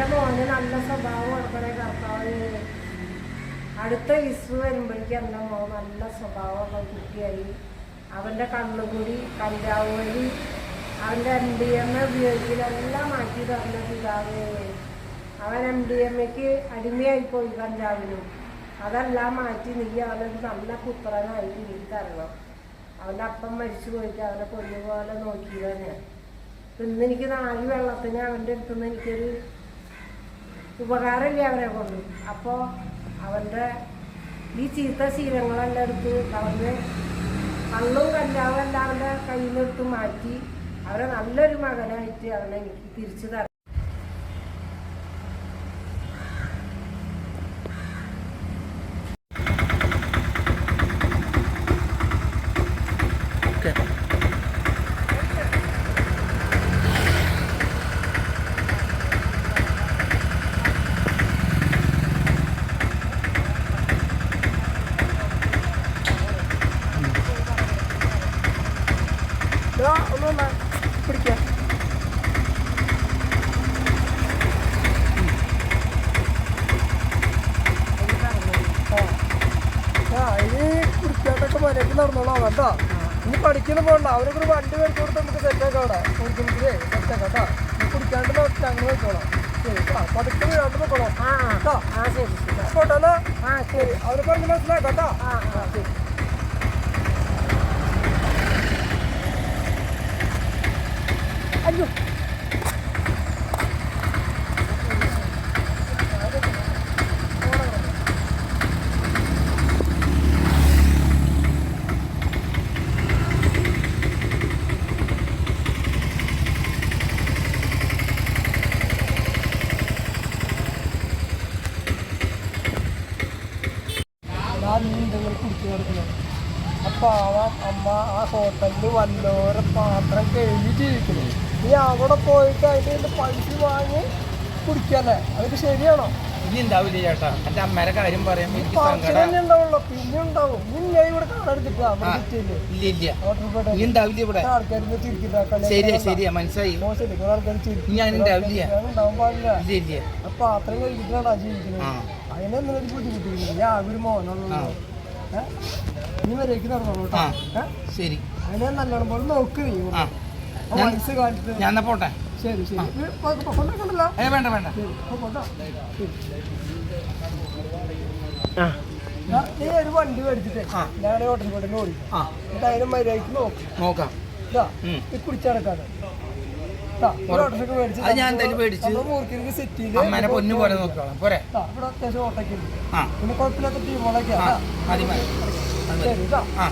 എന്റെ മോന് നല്ല സ്വഭാവം കൊടുക്കണേ കർത്താവ്. അടുത്ത വിസു വരുമ്പോഴേക്കും എന്റെ മോൻ നല്ല സ്വഭാവമുള്ള കുട്ടിയായി. അവന്റെ കണ്ണുകൂടി കഞ്ചാവ് വഴി അവന്റെ എം ഡി എം എ ഉപയോഗിക്കലെല്ലാം മാറ്റി തന്ന പിതാവ്. അവൻ എം ഡി എം എക്ക് അടിമയായിപ്പോയി കഞ്ചാവിനും. അതെല്ലാം മാറ്റി നീ അവനൊരു നല്ല പുത്രനായി നീ തരണം. അവന്റെ അപ്പം മരിച്ചു പോയിട്ട് അവനെ പൊന്നുപോലെ നോക്കിയതാണ് ഇന്ന് എനിക്ക് നാല് വെള്ളത്തിന് അവന്റെ അടുത്തുനിന്ന് എനിക്കൊരു ഉപകാരമില്ല അവരെ കൊണ്ട്. അപ്പോൾ അവന്റെ ഈ ചീത്ത ശീലങ്ങളെല്ലാം എടുത്ത് അവന് കള്ളും കല്ലാവും എല്ലാം അവന്റെ കയ്യിൽ മാറ്റി അവരെ നല്ലൊരു മകനായിട്ട് അവനെ എനിക്ക് തിരിച്ചു തരണം. ഒന്നുമില്ല പിടിക്കാം ആ ഇനി കുടിക്കാണ്ടൊക്കെ മര്യാദയ്ക്ക് നടന്നോളാം കേട്ടോ ഇനി പഠിക്കുന്നു പോകണ്ട അവരൊക്കെ വണ്ടി മേടിച്ചു കൊടുത്ത് നമുക്ക് സെറ്റാക്കാം അവിടെ. കുടിക്കുന്നേ സെറ്റാക്കാം കേട്ടോ നീ കുടിക്കാണ്ട് നോക്കി അങ്ങനെ വെച്ചോളാം. ശരി കേട്ടോ പതുക്കെ വീഴാണ്ട് നോക്കണം കേട്ടോ ആ ശരി പോട്ടെന്നാ ആ ശരി. അവരെ പറഞ്ഞ് മനസ്സിലാക്കാം കേട്ടോ ആ ശരി. ആവാം അമ്മ ആ ഹോട്ടലിൽ വല്ലോരെ പാത്രം കഴുകി ജീവിക്കുന്നു നീ അവിടെ പോയിട്ട് അതിന്റെ പൈസ വാങ്ങി കുടിക്കല്ലേ? അതൊക്കെ ശരിയാണോ? ഇനി ഉണ്ടാവില്ല ചേട്ടാ. എന്റെ അമ്മേരെ കാര്യം പറയാൻ എനിക്ക് സങ്കടം. ഉണ്ടാവുള്ളൂ. പിന്നെ ഉണ്ടാവും. ഇവിടെ ഇല്ല ഇനി ഉണ്ടാവില്ല ഇവിടെ. ശരിയാ ശരിയാ. മനസ്സിലായി. ഉണ്ടാവില്ല. ഇല്ല ഇല്ല. പാത്രം കഴിച്ചിട്ടാണ് ജീവിക്കുന്നത്. ഒരു ബുദ്ധിമുട്ടില്ല? ആ ഒരു മോനുള്ളൂ ഇനി വരേക്ക് നടന്നോളൂ കേട്ടോ? ശരി. അതിനെ നല്ലോണം പോലെ നോക്ക് നീ ഞാൻ- വയസ്സ് കാലത്ത് ഞാൻ എന്നാ പോട്ടെ? ശരി ശരി. കൊണ്ടല്ലോ? ഏ വേണ്ട വേണ്ട. നീ ഒരു വണ്ടി മേടിച്ചിട്ട് ഞാൻ ഹോട്ടലിൽ പോയിട്ട് ഓടി ആ. എന്നിട്ട് അതിന് മര്യാദയ്ക്ക് നോക്കും. നോക്കാം. ഇതാ ഉം. ഈ കുടിച്ചടക്കാണ് ഇതാ, ഒരു ഓട്ടോറിക്ഷ മേടിച്ച് അത് ഞാൻ എന്തായാലും ചെയ്ത് അമ്മേനെ പൊന്നു പോലെ നോക്കണം. പോരെ. ഇവിടെ അത്യാവശ്യം ഓട്ടൊക്കെ ഉണ്ട്. ആ. പിന്നെ കുഴപ്പമില്ലാത്ത ടീമുകളൊക്കെ. ആ മതി. ആ.